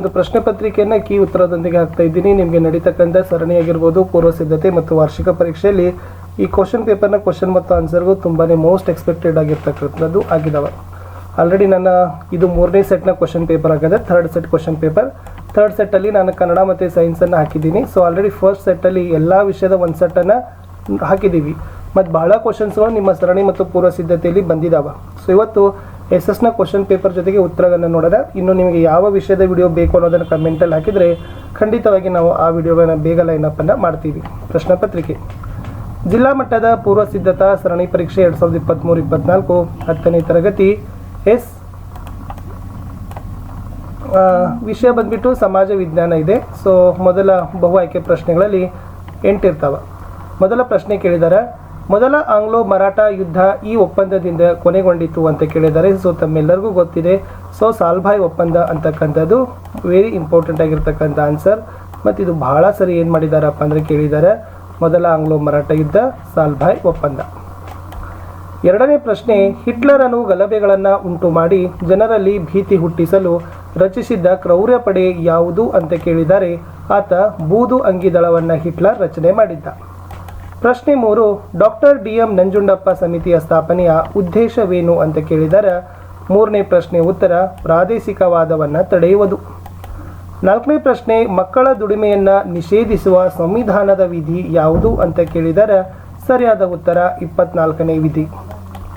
ಒಂದು ಪ್ರಶ್ನೆ ಪತ್ರಿಕೆಯನ್ನ ಕೀ ಉತ್ತರದೊಂದಿಗೆ ಹಾಕ್ತಾ ಇದ್ದೀನಿ. ನಿಮಗೆ ನಡೀತಕ್ಕಂಥ ಸರಣಿಯಾಗಿರ್ಬೋದು ಪೂರ್ವ ಸಿದ್ಧತೆ ಮತ್ತು ವಾರ್ಷಿಕ ಪರೀಕ್ಷೆಯಲ್ಲಿ ಈ ಕ್ವಶನ್ ಪೇಪರ್ನ ಕ್ವಶನ್ ಮತ್ತು ಆನ್ಸರ್ಗೂ ತುಂಬಾ ಮೋಸ್ಟ್ ಎಕ್ಸ್ಪೆಕ್ಟೆಡ್ ಆಗಿರ್ತಕ್ಕಂಥದ್ದು ಆಗಿದಾವೆ. ಆಲ್ರೆಡಿ ನನ್ನ ಇದು ಮೂರನೇ ಸೆಟ್ನ ಕ್ವಶನ್ ಪೇಪರ್ ಆಗಿದೆ third set question paper third ಸೆಟ್ಟಲ್ಲಿ ನಾನು ಕನ್ನಡ ಮತ್ತು ಸೈನ್ಸನ್ನು ಹಾಕಿದ್ದೀನಿ. ಸೊ ಆಲ್ರೆಡಿ ಫಸ್ಟ್ ಸೆಟ್ಟಲ್ಲಿ ಎಲ್ಲ ವಿಷಯದ ಒಂದು ಸೆಟ್ಟನ್ನು ಹಾಕಿದ್ದೀವಿ. ಮತ್ತು ಬಹಳ ಕ್ವಶನ್ಸ್ಗಳು ನಿಮ್ಮ ಸರಣಿ ಮತ್ತು ಪೂರ್ವ ಸಿದ್ಧತೆಯಲ್ಲಿ ಬಂದಿದ್ದಾವೆ ಸೊ ಇವತ್ತು ಎಸ್ ಎಸ್ನ ಕ್ವಶನ್ ಪೇಪರ್ ಜೊತೆಗೆ ಉತ್ತರಗಳನ್ನು ನೋಡಿದೆ ಇನ್ನು ನಿಮಗೆ ಯಾವ ವಿಷಯದ ವಿಡಿಯೋ ಬೇಕು ಅನ್ನೋದನ್ನು ಕಮೆಂಟಲ್ಲಿ ಹಾಕಿದರೆ ಖಂಡಿತವಾಗಿ ನಾವು ಆ ವಿಡಿಯೋಗಳನ್ನು ಬೇಗ ಲೈನಪ್ಪನ್ನು ಮಾಡ್ತೀವಿ. ಪ್ರಶ್ನೆ ಪತ್ರಿಕೆ. ಜಿಲ್ಲಾ ಮಟ್ಟದ ಪೂರ್ವ ಸಿದ್ಧತಾ ಸರಣಿ ಪರೀಕ್ಷೆ ಎರಡು ಸಾವಿರದ ಇಪ್ಪತ್ತ್ಮೂರು ಇಪ್ಪತ್ನಾಲ್ಕು ಹತ್ತನೇ ತರಗತಿ ಎಸ್. ವಿಷಯ ಬಂದ್ಬಿಟ್ಟು ಸಮಾಜ ವಿಜ್ಞಾನ ಇದೆ. ಸೊ ಮೊದಲ ಬಹು ಆಯ್ಕೆ ಪ್ರಶ್ನೆಗಳಲ್ಲಿ ಎಂಟಿರ್ತಾವೆ ಮೊದಲ ಪ್ರಶ್ನೆ ಕೇಳಿದ್ದಾರೆ ಮೊದಲ ಆಂಗ್ಲೋ ಮರಾಠ ಯುದ್ಧ ಈ ಒಪ್ಪಂದದಿಂದ ಕೊನೆಗೊಂಡಿತು ಅಂತ ಕೇಳಿದ್ದಾರೆ ಸೊ ತಮ್ಮೆಲ್ಲರಿಗೂ ಗೊತ್ತಿದೆ. ಸೊ ಸಾಲ್ಭಾಯ್ ಒಪ್ಪಂದ ಅಂತಕ್ಕಂಥದ್ದು ವೆರಿ ಇಂಪಾರ್ಟೆಂಟ್ ಆಗಿರ್ತಕ್ಕಂಥ ಆನ್ಸರ್ ಮತ್ತು ಇದು ಬಹಳ ಸರಿ ಏನು ಮಾಡಿದಾರಪ್ಪ ಅಂದರೆ ಕೇಳಿದ್ದಾರೆ ಮೊದಲ ಆಂಗ್ಲೋ ಮರಾಠ ಯುದ್ಧ, ಸಾಲ್ಭಾಯ್ ಒಪ್ಪಂದ. ಎರಡನೇ ಪ್ರಶ್ನೆ ಹಿಟ್ಲರನು ಗಲಭೆಗಳನ್ನು ಉಂಟು ಮಾಡಿ ಜನರಲ್ಲಿ ಭೀತಿ ಹುಟ್ಟಿಸಲು ರಚಿಸಿದ್ದ ಕ್ರೌರ್ಯ ಪಡೆ ಯಾವುದು ಅಂತ ಕೇಳಿದರೆ, ಆತ ಬೂದು ಅಂಗಿ ದಳವನ್ನು ಹಿಟ್ಲರ್ ರಚನೆ ಮಾಡಿದ್ದ. ಪ್ರಶ್ನೆ ಮೂರು, ಡಾಕ್ಟರ್ ಡಿ ಎಂ ನಂಜುಂಡಪ್ಪ ಸಮಿತಿಯ ಸ್ಥಾಪನೆಯ ಉದ್ದೇಶವೇನು ಅಂತ ಕೇಳಿದರೆ, ಮೂರನೇ ಪ್ರಶ್ನೆ ಉತ್ತರ, ಪ್ರಾದೇಶಿಕವಾದವನ್ನು ತಡೆಯುವುದು. ನಾಲ್ಕನೇ ಪ್ರಶ್ನೆ, ಮಕ್ಕಳ ದುಡಿಮೆಯನ್ನು ನಿಷೇಧಿಸುವ ಸಂವಿಧಾನದ ವಿಧಿ ಯಾವುದು ಅಂತ ಕೇಳಿದರೆ, ಸರಿಯಾದ ಉತ್ತರ ಇಪ್ಪತ್ನಾಲ್ಕನೇ ವಿಧಿ.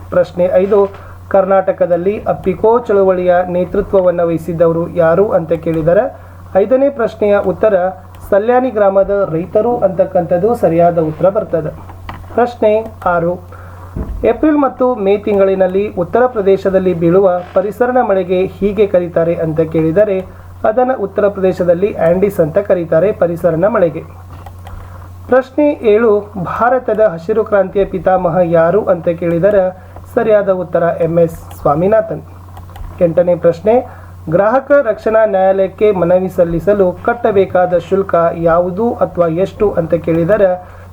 ಪ್ರಶ್ನೆ ಐದು, ಕರ್ನಾಟಕದಲ್ಲಿ ಅಪ್ಪಿಕೋ ಚಳುವಳಿಯ ನೇತೃತ್ವವನ್ನು ವಹಿಸಿದ್ದವರು ಯಾರು ಅಂತ ಕೇಳಿದರೆ, ಐದನೇ ಪ್ರಶ್ನೆಯ ಉತ್ತರ ಸಲ್ಯಾನಿ ಗ್ರಾಮದ ರೈತರು ಅಂತಕ್ಕಂಥದ್ದು ಸರಿಯಾದ ಉತ್ತರ ಬರ್ತದೆ. ಪ್ರಶ್ನೆ ಆರು. ಏಪ್ರಿಲ್ ಮತ್ತು ಮೇ ತಿಂಗಳಿನಲ್ಲಿ ಉತ್ತರ ಪ್ರದೇಶದಲ್ಲಿ ಬೀಳುವ ಪರಿಸರಣ ಮಳೆಗೆ ಹೀಗೆ ಕರೀತಾರೆ ಅಂತ ಕೇಳಿದರೆ ಅದನ್ನು ಉತ್ತರ ಪ್ರದೇಶದಲ್ಲಿ ಆಂಡಿಸ್ ಅಂತ ಕರೀತಾರೆ ಪರಿಸರಣ ಮಳೆಗೆ. ಪ್ರಶ್ನೆ ಏಳು. ಭಾರತದ ಹಸಿರು ಕ್ರಾಂತಿಯ ಪಿತಾಮಹ ಯಾರು ಅಂತ ಕೇಳಿದರೆ ಸರಿಯಾದ ಉತ್ತರ ಎಂ ಎಸ್ ಸ್ವಾಮಿನಾಥನ್. ಎಂಟನೇ ಪ್ರಶ್ನೆ. ಗ್ರಾಹಕ ರಕ್ಷಣಾ ನ್ಯಾಯಾಲಯಕ್ಕೆ ಮನವಿ ಸಲ್ಲಿಸಲು ಕಟ್ಟಬೇಕಾದ ಶುಲ್ಕ ಯಾವುದು ಅಥವಾ ಎಷ್ಟು ಅಂತ ಕೇಳಿದರೆ,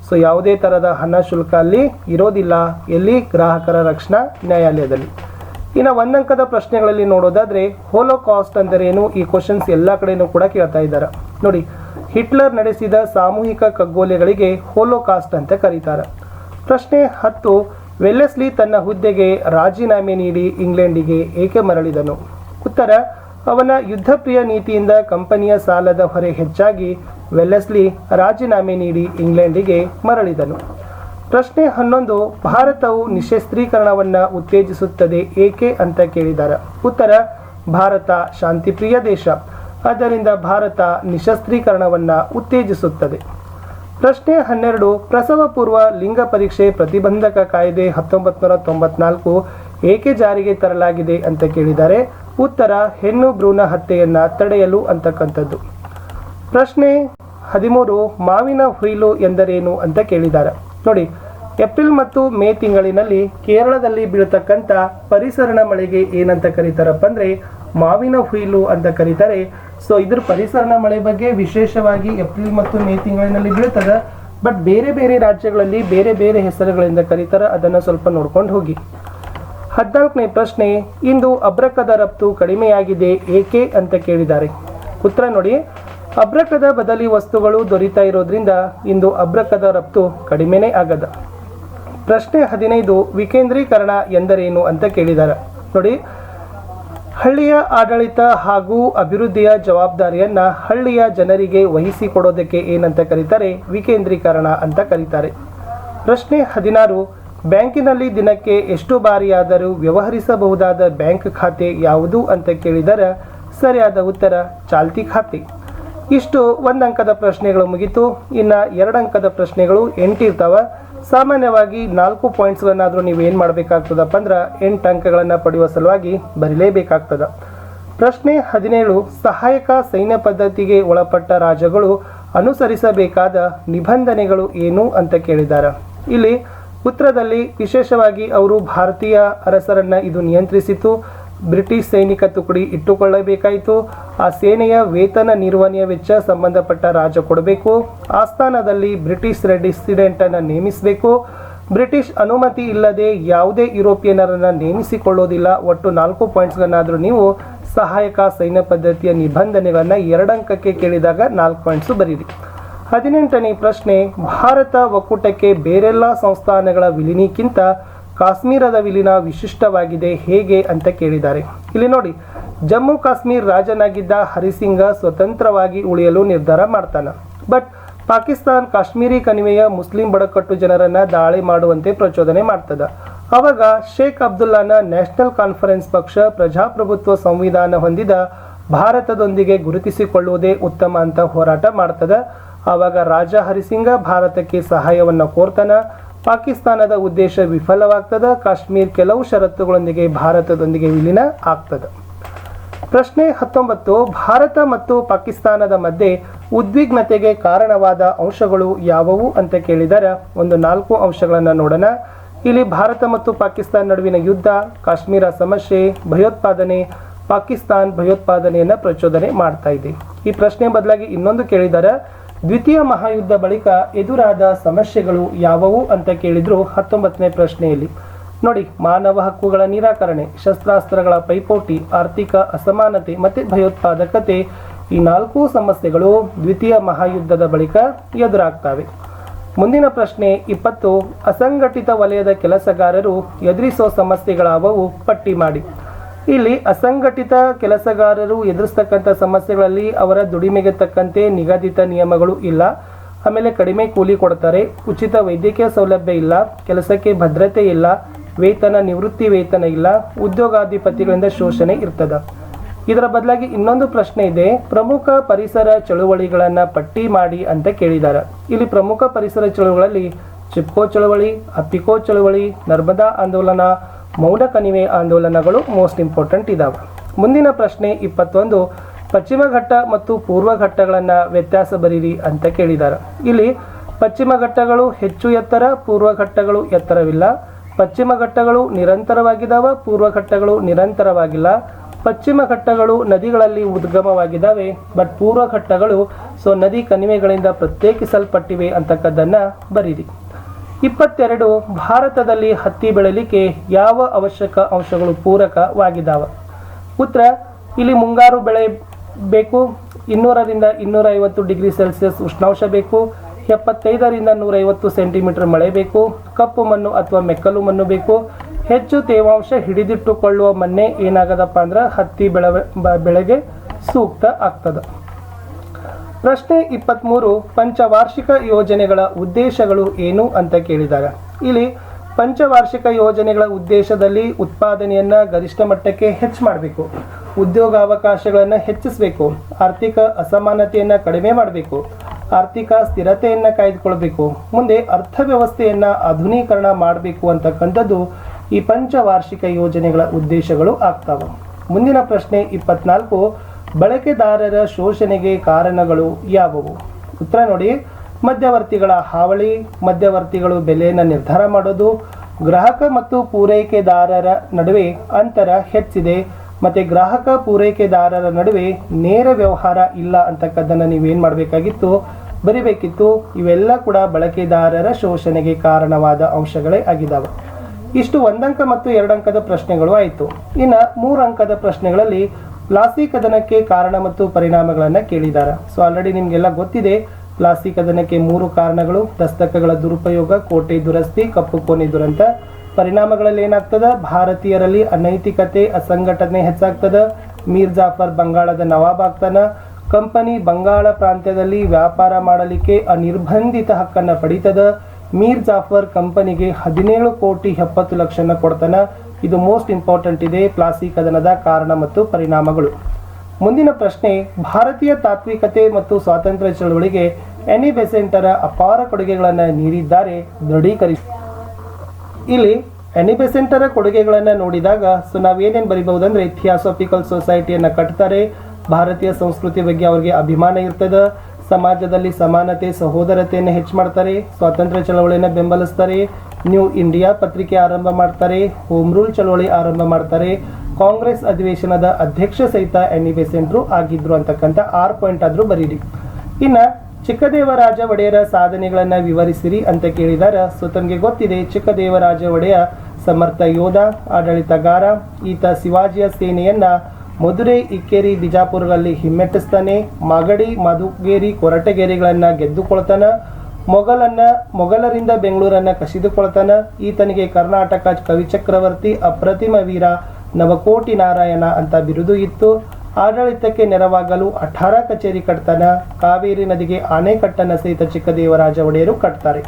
ಸೊ ಯಾವುದೇ ಥರದ ಹಣ ಶುಲ್ಕ ಅಲ್ಲಿ ಇರೋದಿಲ್ಲ. ಎಲ್ಲಿ? ಗ್ರಾಹಕರ ರಕ್ಷಣಾ ನ್ಯಾಯಾಲಯದಲ್ಲಿ. ಇನ್ನು ಒಂದಂಕದ ಪ್ರಶ್ನೆಗಳಲ್ಲಿ ನೋಡೋದಾದ್ರೆ ಹೋಲೋ ಕಾಸ್ಟ್ ಅಂದರೇನು? ಈ ಕ್ವಶನ್ಸ್ ಎಲ್ಲ ಕಡೆಯೂ ಕೂಡ ಕೇಳ್ತಾ ಇದ್ದಾರೆ. ನೋಡಿ, ಹಿಟ್ಲರ್ ನಡೆಸಿದ ಸಾಮೂಹಿಕ ಕಗ್ಗೋಲೆಗಳಿಗೆ ಹೋಲೋ ಕಾಸ್ಟ್ ಅಂತ ಕರೀತಾರೆ. ಪ್ರಶ್ನೆ ಹತ್ತು, ವೆಲ್ಲೆಸ್ಲಿ ತನ್ನ ಹುದ್ದೆಗೆ ರಾಜೀನಾಮೆ ನೀಡಿ ಇಂಗ್ಲೆಂಡಿಗೆ ಏಕೆ ಮರಳಿದನು? ಉತ್ತರ ಅವನ ಯುದ್ಧಪ್ರಿಯ ನೀತಿಯಿಂದ ಕಂಪನಿಯ ಸಾಲದ ಹೊರೆ ಹೆಚ್ಚಾಗಿ ವೆಲ್ಲೆಸ್ಲಿ ರಾಜೀನಾಮೆ ನೀಡಿ ಇಂಗ್ಲೆಂಡಿಗೆ ಮರಳಿದನು. ಪ್ರಶ್ನೆ ಹನ್ನೊಂದು, ಭಾರತವು ನಿಶಸ್ತ್ರೀಕರಣವನ್ನು ಉತ್ತೇಜಿಸುತ್ತದೆ ಏಕೆ ಅಂತ ಕೇಳಿದ್ದಾರೆ ಉತ್ತರ, ಭಾರತ ಶಾಂತಿಪ್ರಿಯ ದೇಶ. ಆದ್ದರಿಂದ ಭಾರತ ನಿಶಸ್ತ್ರೀಕರಣವನ್ನು ಉತ್ತೇಜಿಸುತ್ತದೆ. ಪ್ರಶ್ನೆ ಹನ್ನೆರಡು, ಪ್ರಸವ ಪೂರ್ವ ಲಿಂಗ ಪರೀಕ್ಷೆ ಪ್ರತಿಬಂಧಕ ಕಾಯ್ದೆ ಹತ್ತೊಂಬತ್ತು ನೂರ ತೊಂಬತ್ನಾಲ್ಕು ಏಕೆ ಜಾರಿಗೆ ತರಲಾಗಿದೆ ಅಂತ ಕೇಳಿದ್ದಾರೆ ಉತ್ತರ ಹೆಣ್ಣು ಭ್ರೂಣ ಹತ್ಯೆಯನ್ನು ತಡೆಯಲು ಅಂತಕ್ಕಂಥದ್ದು. ಪ್ರಶ್ನೆ ಹದಿಮೂರು ಮಾವಿನ ಹುಯಿಲು ಎಂದರೇನು ಅಂತ ಕೇಳಿದ್ದಾರೆ. ನೋಡಿ, ಏಪ್ರಿಲ್ ಮತ್ತು ಮೇ ತಿಂಗಳಿನಲ್ಲಿ ಕೇರಳದಲ್ಲಿ ಬೀಳತಕ್ಕಂಥ ಪರಿಸರಣ ಮಳೆಗೆ ಏನಂತ ಕರೀತಾರಪ್ಪ ಅಂದರೆ ಮಾವಿನ ಹುಯಿಲು ಅಂತ ಕರೀತಾರೆ. ಸೊ ಇದ್ರ ಪರಿಸರಣ ಮಳೆ ಬಗ್ಗೆ ವಿಶೇಷವಾಗಿ ಏಪ್ರಿಲ್ ಮತ್ತು ಮೇ ತಿಂಗಳಿನಲ್ಲಿ ಬೀಳ್ತದೆ. ಬಟ್ ಬೇರೆ ಬೇರೆ ರಾಜ್ಯಗಳಲ್ಲಿ ಬೇರೆ ಬೇರೆ ಹೆಸರುಗಳಿಂದ ಕರೀತಾರೆ. ಅದನ್ನು ಸ್ವಲ್ಪ ನೋಡ್ಕೊಂಡು ಹೋಗಿ. ಹದಿನಾಲ್ಕನೇ ಪ್ರಶ್ನೆ, ಇಂದು ಅಬ್ರಕದ ರಫ್ತು ಕಡಿಮೆಯಾಗಿದೆ ಏಕೆ ಅಂತ ಕೇಳಿದ್ದಾರೆ. ಉತ್ತರ ನೋಡಿ, ಅಬ್ರಕದ ಬದಲಿ ವಸ್ತುಗಳು ದೊರೀತಾ ಇರೋದ್ರಿಂದ ಇಂದು ಅಬ್ರಕದ ರಫ್ತು ಕಡಿಮೆನೇ ಆಗದ. ಪ್ರಶ್ನೆ ಹದಿನೈದು, ವಿಕೇಂದ್ರೀಕರಣ ಎಂದರೇನು ಅಂತ ಕೇಳಿದ್ದಾರೆ. ನೋಡಿ, ಹಳ್ಳಿಯ ಆಡಳಿತ ಹಾಗೂ ಅಭಿವೃದ್ಧಿಯ ಜವಾಬ್ದಾರಿಯನ್ನ ಹಳ್ಳಿಯ ಜನರಿಗೆ ವಹಿಸಿಕೊಡೋದಕ್ಕೆ ಏನಂತ ಕರೀತಾರೆ, ವಿಕೇಂದ್ರೀಕರಣ ಅಂತ ಕರೀತಾರೆ. ಪ್ರಶ್ನೆ ಹದಿನಾರು ಬ್ಯಾಂಕಿನಲ್ಲಿ ದಿನಕ್ಕೆ ಎಷ್ಟು ಬಾರಿಯಾದರೂ ವ್ಯವಹರಿಸಬಹುದಾದ ಬ್ಯಾಂಕ್ ಖಾತೆ ಯಾವುದು ಅಂತ ಕೇಳಿದರೆ ಸರಿಯಾದ ಉತ್ತರ ಚಾಲ್ತಿ ಖಾತೆ. ಇಷ್ಟು ಒಂದು ಅಂಕದ ಪ್ರಶ್ನೆಗಳು ಮುಗಿತು. ಇನ್ನು ಎರಡು ಅಂಕದ ಪ್ರಶ್ನೆಗಳು ಎಂಟಿರ್ತಾವೆ ಸಾಮಾನ್ಯವಾಗಿ ನಾಲ್ಕು ಪಾಯಿಂಟ್ಸ್ಗಳನ್ನಾದರೂ ನೀವು ಏನು ಮಾಡಬೇಕಾಗ್ತದಪ್ಪ ಅಂದ್ರೆ ಎಂಟು ಅಂಕಗಳನ್ನು ಪಡೆಯುವ ಸಲುವಾಗಿ ಬರೀಲೇಬೇಕಾಗ್ತದೆ. ಪ್ರಶ್ನೆ ಹದಿನೇಳು, ಸಹಾಯಕ ಸೈನ್ಯ ಪದ್ಧತಿಗೆ ಒಳಪಟ್ಟ ರಾಜ್ಯಗಳು ಅನುಸರಿಸಬೇಕಾದ ನಿಬಂಧನೆಗಳು ಏನು ಅಂತ ಕೇಳಿದ್ದಾರೆ ಇಲ್ಲಿ ಉತ್ತರದಲ್ಲಿ ವಿಶೇಷವಾಗಿ ಅವರು ಭಾರತೀಯ ಅರಸರನ್ನು ಇದು ನಿಯಂತ್ರಿಸಿತು ಬ್ರಿಟಿಷ್ ಸೈನಿಕ ತುಕಡಿ ಇಟ್ಟುಕೊಳ್ಳಬೇಕಾಯಿತು. ಆ ಸೇನೆಯ ವೇತನ ನಿರ್ವಹಣೆಯ ವೆಚ್ಚ ಸಂಬಂಧಪಟ್ಟ ರಾಜ ಕೊಡಬೇಕು. ಆಸ್ಥಾನದಲ್ಲಿ ಬ್ರಿಟಿಷ್ ರೆಡಿಸಿಡೆಂಟನ್ನು ನೇಮಿಸಬೇಕು. ಬ್ರಿಟಿಷ್ ಅನುಮತಿ ಇಲ್ಲದೆ ಯಾವುದೇ ಯುರೋಪಿಯನರನ್ನು ನೇಮಿಸಿಕೊಳ್ಳೋದಿಲ್ಲ. ಒಟ್ಟು ನಾಲ್ಕು ಪಾಯಿಂಟ್ಸ್ಗಳನ್ನಾದರೂ ನೀವು ಸಹಾಯಕ ಸೈನ್ಯ ಪದ್ಧತಿಯ ನಿಬಂಧನೆಗಳನ್ನು ಎರಡಂಕಕ್ಕೆ ಕೇಳಿದಾಗ ನಾಲ್ಕು ಪಾಯಿಂಟ್ಸು ಬರೀರಿ. ಹದಿನೆಂಟನೇ ಪ್ರಶ್ನೆ, ಭಾರತ ಒಕ್ಕೂಟಕ್ಕೆ ಬೇರೆಲ್ಲ ಸಂಸ್ಥಾನಗಳ ವಿಲೀನಕ್ಕಿಂತ ಕಾಶ್ಮೀರದ ವಿಲೀನ ವಿಶಿಷ್ಟವಾಗಿದೆ ಹೇಗೆ ಅಂತ ಕೇಳಿದ್ದಾರೆ. ಇಲ್ಲಿ ನೋಡಿ, ಜಮ್ಮು ಕಾಶ್ಮೀರ್ ರಾಜನಾಗಿದ್ದ ಹರಿಸಿಂಗ ಸ್ವತಂತ್ರವಾಗಿ ಉಳಿಯಲು ನಿರ್ಧಾರ ಮಾಡ್ತಾನೆ. ಬಟ್ ಪಾಕಿಸ್ತಾನ್ ಕಾಶ್ಮೀರಿ ಕಣಿವೆಯ ಮುಸ್ಲಿಂ ಬಡಕಟ್ಟು ಜನರನ್ನ ದಾಳಿ ಮಾಡುವಂತೆ ಪ್ರಚೋದನೆ ಮಾಡ್ತದ. ಅವಾಗ ಶೇಖ್ ಅಬ್ದುಲ್ಲಾನ ನ್ಯಾಷನಲ್ ಕಾನ್ಫರೆನ್ಸ್ ಪಕ್ಷ ಪ್ರಜಾಪ್ರಭುತ್ವ ಸಂವಿಧಾನ ಹೊಂದಿದ ಭಾರತದೊಂದಿಗೆ ಗುರುತಿಸಿಕೊಳ್ಳುವುದೇ ಉತ್ತಮ ಅಂತ ಹೋರಾಟ ಮಾಡ್ತದ. ಆವಾಗ ರಾಜ ಹರಿಸಿಂಗ ಭಾರತಕ್ಕೆ ಸಹಾಯವನ್ನು ಕೋರ್ತಾನ. ಪಾಕಿಸ್ತಾನದ ಉದ್ದೇಶ ವಿಫಲವಾಗ್ತದ. ಕಾಶ್ಮೀರ್ ಕೆಲವು ಷರತ್ತುಗಳೊಂದಿಗೆ ಭಾರತದೊಂದಿಗೆ ವಿಲೀನ ಆಗ್ತದ. ಪ್ರಶ್ನೆ ಹತ್ತೊಂಬತ್ತು, ಭಾರತ ಮತ್ತು ಪಾಕಿಸ್ತಾನದ ಮಧ್ಯೆ ಉದ್ವಿಗ್ನತೆಗೆ ಕಾರಣವಾದ ಅಂಶಗಳು ಯಾವುವು ಅಂತ ಕೇಳಿದರೆ. ಒಂದು ನಾಲ್ಕು ಅಂಶಗಳನ್ನು ನೋಡೋಣ. ಇಲ್ಲಿ ಭಾರತ ಮತ್ತು ಪಾಕಿಸ್ತಾನ ನಡುವಿನ ಯುದ್ಧ, ಕಾಶ್ಮೀರ ಸಮಸ್ಯೆ, ಭಯೋತ್ಪಾದನೆ, ಪಾಕಿಸ್ತಾನ್ ಭಯೋತ್ಪಾದನೆಯನ್ನು ಪ್ರಚೋದನೆ ಮಾಡ್ತಾ ಇದೆ. ಈ ಪ್ರಶ್ನೆ ಬದಲಾಗಿ ಇನ್ನೊಂದು ಕೇಳಿದ್ದಾರೆ ದ್ವಿತೀಯ ಮಹಾಯುದ್ಧ ಬಳಿಕ ಎದುರಾದ ಸಮಸ್ಯೆಗಳು ಯಾವುವು ಅಂತ ಕೇಳಿದ್ರು ಹತ್ತೊಂಬತ್ತನೇ ಪ್ರಶ್ನೆಯಲ್ಲಿ. ನೋಡಿ, ಮಾನವ ಹಕ್ಕುಗಳ ನಿರಾಕರಣೆ, ಶಸ್ತ್ರಾಸ್ತ್ರಗಳ ಪೈಪೋಟಿ, ಆರ್ಥಿಕ ಅಸಮಾನತೆ ಮತ್ತು ಭಯೋತ್ಪಾದಕತೆ ಈ ನಾಲ್ಕು ಸಮಸ್ಯೆಗಳು ದ್ವಿತೀಯ ಮಹಾಯುದ್ಧದ ಬಳಿಕ ಎದುರಾಗ್ತವೆ. ಮುಂದಿನ ಪ್ರಶ್ನೆ ಇಪ್ಪತ್ತು, ಅಸಂಘಟಿತ ವಲಯದ ಕೆಲಸಗಾರರು ಎದುರಿಸೋ ಸಮಸ್ಯೆಗಳಾವವು ಪಟ್ಟಿ ಮಾಡಿ. ಇಲ್ಲಿ ಅಸಂಘಟಿತ ಕೆಲಸಗಾರರು ಎದುರಿಸ್ತಕ್ಕಂಥ ಸಮಸ್ಯೆಗಳಲ್ಲಿ ಅವರ ದುಡಿಮೆಗೆ ತಕ್ಕಂತೆ ನಿಗದಿತ ನಿಯಮಗಳು ಇಲ್ಲ. ಆಮೇಲೆ ಕಡಿಮೆ ಕೂಲಿ ಕೊಡ್ತಾರೆ. ಉಚಿತ ವೈದ್ಯಕೀಯ ಸೌಲಭ್ಯ ಇಲ್ಲ. ಕೆಲಸಕ್ಕೆ ಭದ್ರತೆ ಇಲ್ಲ. ವೇತನ, ನಿವೃತ್ತಿ ವೇತನ ಇಲ್ಲ. ಉದ್ಯೋಗಾಧಿಪತಿಗಳಿಂದ ಶೋಷಣೆ ಇರ್ತದ. ಇದರ ಬದಲಾಗಿ ಇನ್ನೊಂದು ಪ್ರಶ್ನೆ ಇದೆ. ಪ್ರಮುಖ ಪರಿಸರ ಚಳುವಳಿಗಳನ್ನು ಪಟ್ಟಿ ಮಾಡಿ ಅಂತ ಕೇಳಿದ್ದಾರೆ ಇಲ್ಲಿ ಪ್ರಮುಖ ಪರಿಸರ ಚಳುವಳಿಗಳಲ್ಲಿ ಚಿಪ್ಕೋ ಚಳುವಳಿ, ಅಪ್ಪಿಕೋ ಚಳುವಳಿ, ನರ್ಮದಾ ಆಂದೋಲನ ಮೌನ ಕಣಿವೆ ಆಂದೋಲನಗಳು ಮೋಸ್ಟ್ ಇಂಪಾರ್ಟೆಂಟ್ ಇದಾವೆ. ಮುಂದಿನ ಪ್ರಶ್ನೆ ಇಪ್ಪತ್ತೊಂದು, ಪಶ್ಚಿಮ ಘಟ್ಟ ಮತ್ತು ಪೂರ್ವ ಘಟ್ಟಗಳನ್ನು ವ್ಯತ್ಯಾಸ ಬರೀರಿ ಅಂತ ಕೇಳಿದ್ದಾರೆ ಇಲ್ಲಿ ಪಶ್ಚಿಮ ಘಟ್ಟಗಳು ಹೆಚ್ಚು ಎತ್ತರ, ಪೂರ್ವ ಘಟ್ಟಗಳು ಎತ್ತರವಿಲ್ಲ. ಪಶ್ಚಿಮ ಘಟ್ಟಗಳು ನಿರಂತರವಾಗಿದ್ದಾವ ಪೂರ್ವ ಘಟ್ಟಗಳು ನಿರಂತರವಾಗಿಲ್ಲ. ಪಶ್ಚಿಮ ಘಟ್ಟಗಳು ನದಿಗಳಲ್ಲಿ ಉದ್ಗಮವಾಗಿದ್ದಾವೆ ಬಟ್ ಪೂರ್ವ ಘಟ್ಟಗಳು ಸೊ ನದಿ ಕಣಿವೆಗಳಿಂದ ಪ್ರತ್ಯೇಕಿಸಲ್ಪಟ್ಟಿವೆ ಅಂತಕ್ಕದ್ದನ್ನು ಬರೀರಿ. ಇಪ್ಪತ್ತೆರಡು, ಭಾರತದಲ್ಲಿ ಹತ್ತಿ ಬೆಳಲಿಕ್ಕೆ ಯಾವ ಅವಶ್ಯಕ ಅಂಶಗಳು ಪೂರಕವಾಗಿದ್ದಾವೆ? ಉತ್ತರ, ಇಲ್ಲಿ ಮುಂಗಾರು ಬೆಳೆ ಬೇಕು, ಇನ್ನೂರರಿಂದ ಇನ್ನೂರ ಐವತ್ತು ಡಿಗ್ರಿ ಸೆಲ್ಸಿಯಸ್ ಉಷ್ಣಾಂಶ ಬೇಕು, ಎಪ್ಪತ್ತೈದರಿಂದ ನೂರೈವತ್ತು ಸೆಂಟಿಮೀಟರ್ ಮಳೆ ಬೇಕು, ಕಪ್ಪು ಮಣ್ಣು ಅಥವಾ ಮೆಕ್ಕಲು ಮಣ್ಣು ಬೇಕು, ಹೆಚ್ಚು ತೇವಾಂಶ ಹಿಡಿದಿಟ್ಟುಕೊಳ್ಳುವ ಮಣ್ಣೆ ಏನಾಗದಪ್ಪ ಅಂದ್ರೆ ಹತ್ತಿ ಬೆಳೆ ಬ- ಬೆಳೆಗೆ ಸೂಕ್ತ ಆಗ್ತದೆ. ಪ್ರಶ್ನೆ ಇಪ್ಪತ್ತ್ಮೂರು ಪಂಚವಾರ್ಷಿಕ ಯೋಜನೆಗಳ ಉದ್ದೇಶಗಳು ಏನು ಅಂತ ಕೇಳಿದಾಗ, ಇಲ್ಲಿ ಪಂಚವಾರ್ಷಿಕ ಯೋಜನೆಗಳ ಉದ್ದೇಶದಲ್ಲಿ ಉತ್ಪಾದನೆಯನ್ನು ಗರಿಷ್ಠ ಮಟ್ಟಕ್ಕೆ ಹೆಚ್ಚು ಮಾಡಬೇಕು, ಉದ್ಯೋಗಾವಕಾಶಗಳನ್ನು ಹೆಚ್ಚಿಸಬೇಕು, ಆರ್ಥಿಕ ಅಸಮಾನತೆಯನ್ನು ಕಡಿಮೆ ಮಾಡಬೇಕು, ಆರ್ಥಿಕ ಸ್ಥಿರತೆಯನ್ನು ಕಾಯ್ದುಕೊಳ್ಬೇಕು, ಮುಂದೆ ಅರ್ಥವ್ಯವಸ್ಥೆಯನ್ನು ಆಧುನೀಕರಣ ಮಾಡಬೇಕು ಅಂತಕ್ಕಂಥದ್ದು ಈ ಪಂಚವಾರ್ಷಿಕ ಯೋಜನೆಗಳ ಉದ್ದೇಶಗಳು ಆಗ್ತಾವೆ. ಮುಂದಿನ ಪ್ರಶ್ನೆ ಇಪ್ಪತ್ನಾಲ್ಕು ಬಳಕೆದಾರರ ಶೋಷಣೆಗೆ ಕಾರಣಗಳು ಯಾವುವು? ಉತ್ತರ ನೋಡಿ. ಮಧ್ಯವರ್ತಿಗಳ ಹಾವಳಿ, ಮಧ್ಯವರ್ತಿಗಳು ಬೆಲೆಯನ್ನು ನಿರ್ಧಾರ ಮಾಡೋದು, ಗ್ರಾಹಕ ಮತ್ತು ಪೂರೈಕೆದಾರರ ನಡುವೆ ಅಂತರ ಹೆಚ್ಚಿದೆ. ಮತ್ತು ಗ್ರಾಹಕ, ಪೂರೈಕೆದಾರರ ನಡುವೆ ನೇರ ವ್ಯವಹಾರ ಇಲ್ಲ ಅಂತಕ್ಕದ್ದನ್ನು ನೀವೇನು ಮಾಡಬೇಕಾಗಿತ್ತು? ಬರಿಬೇಕಿತ್ತು. ಇವೆಲ್ಲ ಕೂಡ ಬಳಕೆದಾರರ ಶೋಷಣೆಗೆ ಕಾರಣವಾದ ಅಂಶಗಳೇ ಆಗಿದ್ದಾವೆ. ಇಷ್ಟು ಒಂದಂಕ ಮತ್ತು ಎರಡಂಕದ ಪ್ರಶ್ನೆಗಳು ಆಯಿತು. ಇನ್ನು ಮೂರಂಕದ ಪ್ರಶ್ನೆಗಳಲ್ಲಿ ಲಾಸಿ ಕದನಕ್ಕೆ ಕಾರಣ ಮತ್ತು ಪರಿಣಾಮಗಳನ್ನು ಕೇಳಿದ್ದಾರೆ ಸೊ ಆಲ್ರೆಡಿ ನಿಮಗೆಲ್ಲ ಗೊತ್ತಿದೆ ಲಾಸಿ ಕದನಕ್ಕೆ ಮೂರು ಕಾರಣಗಳು, ದಸ್ತಕಗಳ ದುರುಪಯೋಗ, ಕೋಟೆ ದುರಸ್ತಿ, ಕಪ್ಪು ಕೋಣೆ ದುರಂತ. ಪರಿಣಾಮಗಳಲ್ಲಿ ಏನಾಗ್ತದ? ಭಾರತೀಯರಲ್ಲಿ ಅನೈತಿಕತೆ, ಅಸಂಘಟನೆ ಹೆಚ್ಚಾಗ್ತದ. ಮೀರ್ ಜಾಫರ್ ಬಂಗಾಳದ ನವಾಬ್ ಆಗ್ತಾನ. ಕಂಪನಿ ಬಂಗಾಳ ಪ್ರಾಂತ್ಯದಲ್ಲಿ ವ್ಯಾಪಾರ ಮಾಡಲಿಕ್ಕೆ ಅನಿರ್ಬಂಧಿತ ಹಕ್ಕನ್ನು ಪಡೀತದ. ಮೀರ್ ಜಾಫರ್ ಕಂಪನಿಗೆ ಹದಿನೇಳು ಕೋಟಿ ಎಪ್ಪತ್ತು ಲಕ್ಷನ ಕೊಡ್ತಾನ. ಇದು ಮೋಸ್ಟ್ ಇಂಪಾರ್ಟೆಂಟ್ ಇದೆ ಪ್ಲಾಸಿ ಕದನದ ಕಾರಣ ಮತ್ತು ಪರಿಣಾಮಗಳು. ಮುಂದಿನ ಪ್ರಶ್ನೆ, ಭಾರತೀಯ ತಾತ್ವಿಕತೆ ಮತ್ತು ಸ್ವಾತಂತ್ರ್ಯ ಚಳವಳಿಗೆ ಎನಿ ಬೆಸೆಂಟರ ಅಪಾರ ಕೊಡುಗೆಗಳನ್ನು ನೀಡಿದ್ದಾರೆ ದೃಢೀಕರಿಸಿ ಇಲ್ಲಿ ಎನಿ ಬೆಸೆಂಟರ ಕೊಡುಗೆಗಳನ್ನು ನೋಡಿದಾಗ ಸೊ ನಾವೇನೇನು ಬರಿಬಹುದಂದ್ರೆ ಥಿಯಾಸೋಫಿಕಲ್ ಸೊಸೈಟಿಯನ್ನು ಕಟ್ತಾರೆ, ಭಾರತೀಯ ಸಂಸ್ಕೃತಿ ಬಗ್ಗೆ ಅವರಿಗೆ ಅಭಿಮಾನ ಇರ್ತದೆ, ಸಮಾಜದಲ್ಲಿ ಸಮಾನತೆ, ಸಹೋದರತೆಯನ್ನು ಹೆಚ್ಚು ಮಾಡ್ತಾರೆ, ಸ್ವಾತಂತ್ರ್ಯ ಚಳವಳಿಯನ್ನು ಬೆಂಬಲಿಸ್ತಾರೆ ನ್ಯೂ ಇಂಡಿಯಾ ಪತ್ರಿಕೆ ಆರಂಭ ಮಾಡ್ತಾರೆ, ಹೋಮ್ ರೂಲ್ ಚಳವಳಿ ಆರಂಭ ಮಾಡ್ತಾರೆ. ಕಾಂಗ್ರೆಸ್ ಅಧಿವೇಶನದ ಅಧ್ಯಕ್ಷ ಸಹಿತ ಎನ್ ಇ ಬೆಸೆಂಟ್ರು ಆಗಿದ್ರು ಅಂತಕ್ಕಂಥ ಆರು ಪಾಯಿಂಟ್ ಆದರೂ ಬರೀರಿ. ಇನ್ನು ಚಿಕ್ಕದೇವರಾಜ ಒಡೆಯರ ಸಾಧನೆಗಳನ್ನು ವಿವರಿಸಿರಿ ಅಂತ ಕೇಳಿದಾರ. ಸೊ ತನಗೆ ಗೊತ್ತಿದೆ, ಚಿಕ್ಕದೇವರಾಜ ಒಡೆಯ ಸಮರ್ಥ ಯೋಧ ಆಡಳಿತಗಾರ ಈತ ಶಿವಾಜಿಯ ಸೇನೆಯನ್ನ ಮಧುರೆ, ಇಕ್ಕೇರಿ ಬಿಜಾಪುರಗಳಲ್ಲಿ ಹಿಮ್ಮೆಟ್ಟಿಸ್ತಾನೆ. ಮಾಗಡಿ, ಮಧುಗೇರಿ, ಕೊರಟಗೆರೆಗಳನ್ನು ಗೆದ್ದುಕೊಳ್ತಾನ. ಮೊಘಲನ್ನ, ಮೊಘಲರಿಂದ ಬೆಂಗಳೂರನ್ನ ಕಸಿದುಕೊಳ್ತಾನ. ಈತನಿಗೆ ಕರ್ನಾಟಕ ಕವಿಚಕ್ರವರ್ತಿ ಅಪ್ರತಿಮ ವೀರ ನವಕೋಟಿ ನಾರಾಯಣ ಅಂತ ಬಿರುದು ಇತ್ತು. ಆಡಳಿತಕ್ಕೆ ನೆರವಾಗಲು ಅಠಾರ ಕಚೇರಿ ಕಟ್ತಾನ. ಕಾವೇರಿ ನದಿಗೆ ಆಣೆಕಟ್ಟನ ಸಹಿತ ಚಿಕ್ಕದೇವರಾಜ ಒಡೆಯರು ಕಟ್ತಾರೆ.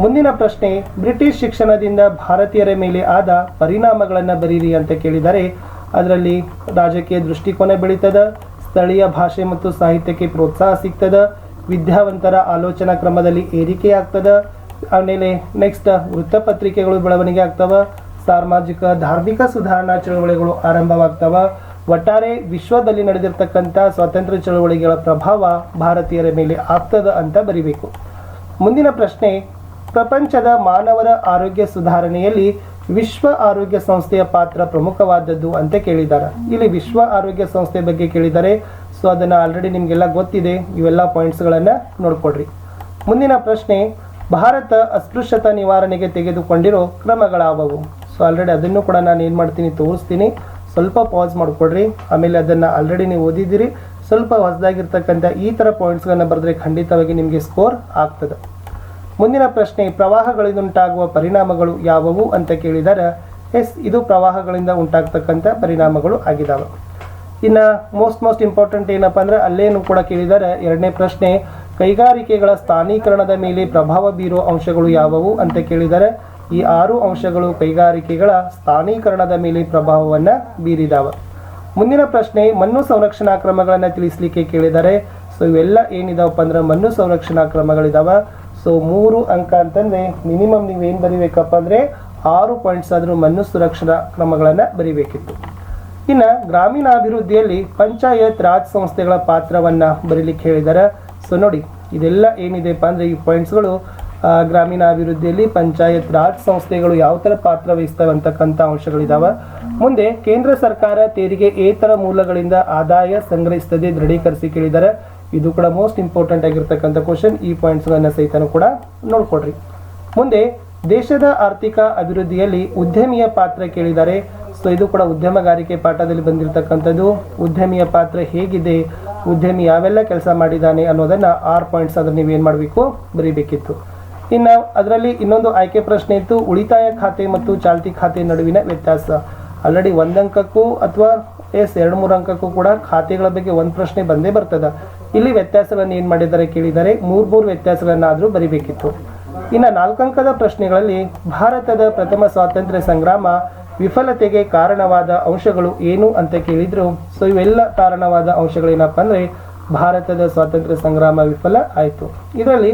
ಮುಂದಿನ ಪ್ರಶ್ನೆ, ಬ್ರಿಟಿಷ್ ಶಿಕ್ಷಣದಿಂದ ಭಾರತೀಯರ ಮೇಲೆ ಆದ ಪರಿಣಾಮಗಳನ್ನು ಬರೀರಿ ಅಂತ ಕೇಳಿದರೆ, ಅದರಲ್ಲಿ ರಾಜಕೀಯ ದೃಷ್ಟಿಕೋನ ಬೆಳೀತದ, ಸ್ಥಳೀಯ ಭಾಷೆ ಮತ್ತು ಸಾಹಿತ್ಯಕ್ಕೆ ಪ್ರೋತ್ಸಾಹ ಸಿಗ್ತದ ವಿದ್ಯಾವಂತರ ಆಲೋಚನಾ ಕ್ರಮದಲ್ಲಿ ಏರಿಕೆ ಆಗ್ತದ ಆಮೇಲೆ ನೆಕ್ಸ್ಟ್ ವೃತ್ತಪತ್ರಿಕೆಗಳು ಬೆಳವಣಿಗೆ ಆಗ್ತವ. ಸಾಮಾಜಿಕ, ಧಾರ್ಮಿಕ ಸುಧಾರಣಾ ಚಳವಳಿಗಳು ಆರಂಭವಾಗ್ತವ. ಒಟ್ಟಾರೆ ವಿಶ್ವದಲ್ಲಿ ನಡೆದಿರ್ತಕ್ಕಂಥ ಸ್ವಾತಂತ್ರ್ಯ ಚಳವಳಿಗಳ ಪ್ರಭಾವ ಭಾರತೀಯರ ಮೇಲೆ ಆಗ್ತದ ಅಂತ ಬರಿಬೇಕು. ಮುಂದಿನ ಪ್ರಶ್ನೆ, ಪ್ರಪಂಚದ ಮಾನವರ ಆರೋಗ್ಯ ಸುಧಾರಣೆಯಲ್ಲಿ ವಿಶ್ವ ಆರೋಗ್ಯ ಸಂಸ್ಥೆಯ ಪಾತ್ರ ಪ್ರಮುಖವಾದದ್ದು ಅಂತ ಕೇಳಿದ್ದಾರೆ. ಇಲ್ಲಿ ವಿಶ್ವ ಆರೋಗ್ಯ ಸಂಸ್ಥೆ ಬಗ್ಗೆ ಕೇಳಿದ್ದಾರೆ ಸೊ ಅದನ್ನು ಆಲ್ರೆಡಿ ನಿಮಗೆಲ್ಲ ಗೊತ್ತಿದೆ. ಇವೆಲ್ಲ ಪಾಯಿಂಟ್ಸ್ಗಳನ್ನು ನೋಡಿಕೊಡ್ರಿ ಮುಂದಿನ ಪ್ರಶ್ನೆ, ಭಾರತ ಅಸ್ಪೃಶ್ಯತಾ ನಿವಾರಣೆಗೆ ತೆಗೆದುಕೊಂಡಿರೋ ಕ್ರಮಗಳಾವವು? ಸೊ ಆಲ್ರೆಡಿ ಅದನ್ನು ಕೂಡ ನಾನು ಏನು ಮಾಡ್ತೀನಿ ತೋರಿಸ್ತೀನಿ. ಸ್ವಲ್ಪ ಪಾಸ್ ಮಾಡಿಕೊಡ್ರಿ ಆಮೇಲೆ ಅದನ್ನು ಆಲ್ರೆಡಿ ನೀವು ಓದಿದ್ದೀರಿ. ಸ್ವಲ್ಪ ಹೊಸದಾಗಿರ್ತಕ್ಕಂಥ ಈ ಥರ ಪಾಯಿಂಟ್ಸ್ಗಳನ್ನು ಬರೆದ್ರೆ ಖಂಡಿತವಾಗಿ ನಿಮಗೆ ಸ್ಕೋರ್ ಆಗ್ತದೆ. ಮುಂದಿನ ಪ್ರಶ್ನೆ, ಪ್ರವಾಹಗಳಿಂದುಂಟಾಗುವ ಪರಿಣಾಮಗಳು ಯಾವುವು ಅಂತ ಕೇಳಿದರೆ? ಎಸ್ ಇದು ಪ್ರವಾಹಗಳಿಂದ ಉಂಟಾಗ್ತಕ್ಕಂಥ ಪರಿಣಾಮಗಳು ಆಗಿದ್ದಾವೆ ಇನ್ನು ಮೋಸ್ಟ್ ಮೋಸ್ಟ್ ಇಂಪಾರ್ಟೆಂಟ್ ಏನಪ್ಪ ಅಂದ್ರೆ ಅಲ್ಲೇನು ಕೂಡ ಕೇಳಿದ್ದಾರೆ. ಎರಡನೇ ಪ್ರಶ್ನೆ, ಕೈಗಾರಿಕೆಗಳ ಸ್ಥಾನೀಕರಣದ ಮೇಲೆ ಪ್ರಭಾವ ಬೀರುವ ಅಂಶಗಳು ಯಾವುವು ಅಂತ ಕೇಳಿದ್ದಾರೆ. ಈ ಆರು ಅಂಶಗಳು ಕೈಗಾರಿಕೆಗಳ ಸ್ಥಾನೀಕರಣದ ಮೇಲೆ ಪ್ರಭಾವವನ್ನು ಬೀರಿದಾವೆ. ಮುಂದಿನ ಪ್ರಶ್ನೆ, ಮಣ್ಣು ಸಂರಕ್ಷಣಾ ಕ್ರಮಗಳನ್ನು ತಿಳಿಸ್ಲಿಕ್ಕೆ ಕೇಳಿದ್ದಾರೆ. ಸೊ ಇವೆಲ್ಲ ಏನಿದಾವಪ್ಪ ಅಂದ್ರೆ ಮಣ್ಣು ಸಂರಕ್ಷಣಾ ಕ್ರಮಗಳಿದಾವ. ಸೊ ಮೂರು ಅಂಕ ಅಂತಂದ್ರೆ ಮಿನಿಮಮ್ ನೀವು ಏನು ಬರಿಬೇಕಪ್ಪ ಅಂದ್ರೆ ಆರು ಪಾಯಿಂಟ್ಸ್ ಆದರೂ ಮಣ್ಣು ಸುರಕ್ಷಣಾ ಕ್ರಮಗಳನ್ನು ಬರಿಬೇಕಿತ್ತು. ಇನ್ನು ಗ್ರಾಮೀಣಾಭಿವೃದ್ಧಿಯಲ್ಲಿ ಪಂಚಾಯತ್ ರಾಜ್ ಸಂಸ್ಥೆಗಳ ಪಾತ್ರವನ್ನು ಬರೀಲಿಕ್ಕೆ ಹೇಳಿದ್ದಾರೆ ಸೊ ನೋಡಿ, ಇದೆಲ್ಲ ಏನಿದೆಪ್ಪ ಅಂದರೆ ಈ ಪಾಯಿಂಟ್ಸ್ಗಳು ಗಳು ಗ್ರಾಮೀಣಾಭಿವೃದ್ಧಿಯಲ್ಲಿ ಪಂಚಾಯತ್ ರಾಜ್ ಸಂಸ್ಥೆಗಳು ಯಾವ ಥರ ಪಾತ್ರ ವಹಿಸ್ತವೆ ಅಂತಕ್ಕಂಥ ಅಂಶಗಳಿದ್ದಾವೆ ಮುಂದೆ ಕೇಂದ್ರ ಸರ್ಕಾರ ತೆರಿಗೆ ಏತರ ಮೂಲಗಳಿಂದ ಆದಾಯ ಸಂಗ್ರಹಿಸ್ತದೆ ದೃಢೀಕರಿಸಿ ಕೇಳಿದ್ದಾರೆ ಇದು ಕೂಡ ಮೋಸ್ಟ್ ಇಂಪಾರ್ಟೆಂಟ್ ಆಗಿರ್ತಕ್ಕಂಥ ಕ್ವಶನ್ ಈ ಪಾಯಿಂಟ್ಸ್ಗಳನ್ನು ಸಹಿತ ಕೂಡ ನೋಡ್ಕೊಡ್ರಿ. ಮುಂದೆ ದೇಶದ ಆರ್ಥಿಕ ಅಭಿವೃದ್ಧಿಯಲ್ಲಿ ಉದ್ಯಮಿಯ ಪಾತ್ರ ಕೇಳಿದರೆ, ಸೊ ಇದು ಕೂಡ ಉದ್ಯಮಗಾರಿಕೆ ಪಾಠದಲ್ಲಿ ಬಂದಿರತಕ್ಕಂಥದ್ದು. ಉದ್ಯಮಿಯ ಪಾತ್ರ ಹೇಗಿದೆ, ಉದ್ಯಮಿ ಯಾವೆಲ್ಲ ಕೆಲಸ ಮಾಡಿದ್ದಾನೆ ಅನ್ನೋದನ್ನ ಆರ್ ಪಾಯಿಂಟ್ಸ್ ಅದನ್ನು ನೀವೇನು ಮಾಡಬೇಕು? ಬರೀಬೇಕಿತ್ತು. ಇನ್ನು ಅದರಲ್ಲಿ ಇನ್ನೊಂದು ಆಯ್ಕೆ ಪ್ರಶ್ನೆ ಇತ್ತು, ಉಳಿತಾಯ ಖಾತೆ ಮತ್ತು ಚಾಲ್ತಿ ಖಾತೆ ನಡುವಿನ ವ್ಯತ್ಯಾಸ. ಆಲ್ರೆಡಿ ಒಂದು ಅಂಕಕ್ಕೂ ಅಥವಾ, ಎಸ್, ಎರಡು ಮೂರು ಅಂಕಕ್ಕೂ ಕೂಡ ಖಾತೆಗಳ ಬಗ್ಗೆ ಒಂದು ಪ್ರಶ್ನೆ ಬಂದೇ ಬರ್ತದ. ಇಲ್ಲಿ ವ್ಯತ್ಯಾಸಗಳನ್ನು ಏನು ಮಾಡಿದ್ದಾರೆ ಕೇಳಿದರೆ ಮೂರು ಮೂರು ವ್ಯತ್ಯಾಸಗಳನ್ನಾದರೂ ಬರಿಬೇಕಿತ್ತು. ಇನ್ನು ನಾಲ್ಕಂಕದ ಪ್ರಶ್ನೆಗಳಲ್ಲಿ ಭಾರತದ ಪ್ರಥಮ ಸ್ವಾತಂತ್ರ್ಯ ಸಂಗ್ರಾಮ ವಿಫಲತೆಗೆ ಕಾರಣವಾದ ಅಂಶಗಳು ಏನು ಅಂತ ಕೇಳಿದ್ರು. ಸೊ ಇವೆಲ್ಲ ಕಾರಣವಾದ ಅಂಶಗಳೇನಪ್ಪ ಅಂದರೆ ಭಾರತದ ಸ್ವಾತಂತ್ರ್ಯ ಸಂಗ್ರಾಮ ವಿಫಲ ಆಯಿತು. ಇದರಲ್ಲಿ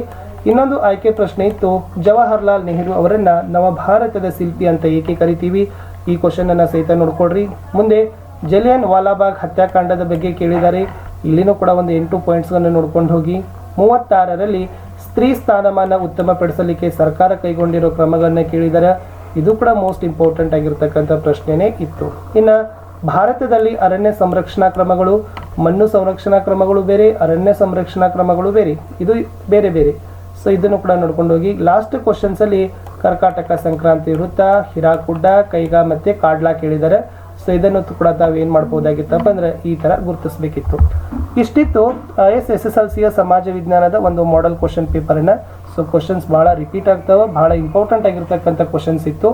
ಇನ್ನೊಂದು ಆಯ್ಕೆ ಪ್ರಶ್ನೆ ಇತ್ತು. ಜವಾಹರ್ಲಾಲ್ ನೆಹರು ಅವರನ್ನ ನವಭಾರತದ ಶಿಲ್ಪಿ ಅಂತ ಏಕೆ ಕರಿತೀವಿ? ಈ ಕ್ವಶನ್ ಅನ್ನ ಸಹಿತ ನೋಡ್ಕೊಡ್ರಿ ಮುಂದೆ ಜಲಿಯನ್ ವಾಲಾಬಾಗ್ ಹತ್ಯಾಕಾಂಡದ ಬಗ್ಗೆ ಕೇಳಿದ್ದಾರೆ ಇಲ್ಲಿನೂ ಕೂಡ ಒಂದು ಎಂಟು ಪಾಯಿಂಟ್ಸ್ಗಳನ್ನು ನೋಡ್ಕೊಂಡು ಹೋಗಿ. ಮೂವತ್ತಾರರಲ್ಲಿ ಸ್ತ್ರೀ ಸ್ಥಾನಮಾನ ಉತ್ತಮಪಡಿಸಲಿಕ್ಕೆ ಸರ್ಕಾರ ಕೈಗೊಂಡಿರೋ ಕ್ರಮಗಳನ್ನ ಕೇಳಿದರೆ ಇದು ಕೂಡ ಮೋಸ್ಟ್ ಇಂಪಾರ್ಟೆಂಟ್ ಆಗಿರ್ತಕ್ಕಂಥ ಪ್ರಶ್ನೆನೇ ಇತ್ತು. ಇನ್ನು ಭಾರತದಲ್ಲಿ ಅರಣ್ಯ ಸಂರಕ್ಷಣಾ ಕ್ರಮಗಳು, ಮಣ್ಣು ಸಂರಕ್ಷಣಾ ಕ್ರಮಗಳು ಬೇರೆ, ಅರಣ್ಯ ಸಂರಕ್ಷಣಾ ಕ್ರಮಗಳು ಬೇರೆ, ಇದು ಬೇರೆ ಬೇರೆ. ಸೊ ಇದನ್ನು ಕೂಡ ನೋಡ್ಕೊಂಡು ಹೋಗಿ ಲಾಸ್ಟ್ ಕ್ವಶನ್ಸ್ ಅಲ್ಲಿ ಕರ್ಕಾಟಕ ಸಂಕ್ರಾಂತಿ ವೃತ್ತ, ಹಿರಾಕುಡ್ಡ, ಕೈಗಾ ಮತ್ತೆ ಕಾಡ್ಲಾ ಕೇಳಿದ್ದಾರೆ. ಸೊ ಇದನ್ನು ಕೂಡ ತಾವು ಏನು ಮಾಡ್ಬೋದಾಗಿತ್ತಪ್ಪ ಅಂದ್ರೆ ಈ ತರ ಗುರುತಿಸಬೇಕಿತ್ತು. ಇಷ್ಟಿತ್ತು ಎಸ್ ಎಸ್ ಎಸ್ ಎಲ್ ಸಿಯ ಸಮಾಜ ವಿಜ್ಞಾನದ ಒಂದು ಮಾಡೆಲ್ ಕ್ವಶನ್ ಪೇಪರನ್ನು ಸೊ ಕ್ವಶನ್ಸ್ ಭಾಳ ರಿಪೀಟ್ ಆಗ್ತಾವೆ ಭಾಳ ಇಂಪಾರ್ಟೆಂಟ್ ಆಗಿರ್ತಕ್ಕಂಥ ಕ್ವಶನ್ಸ್ ಇತ್ತು.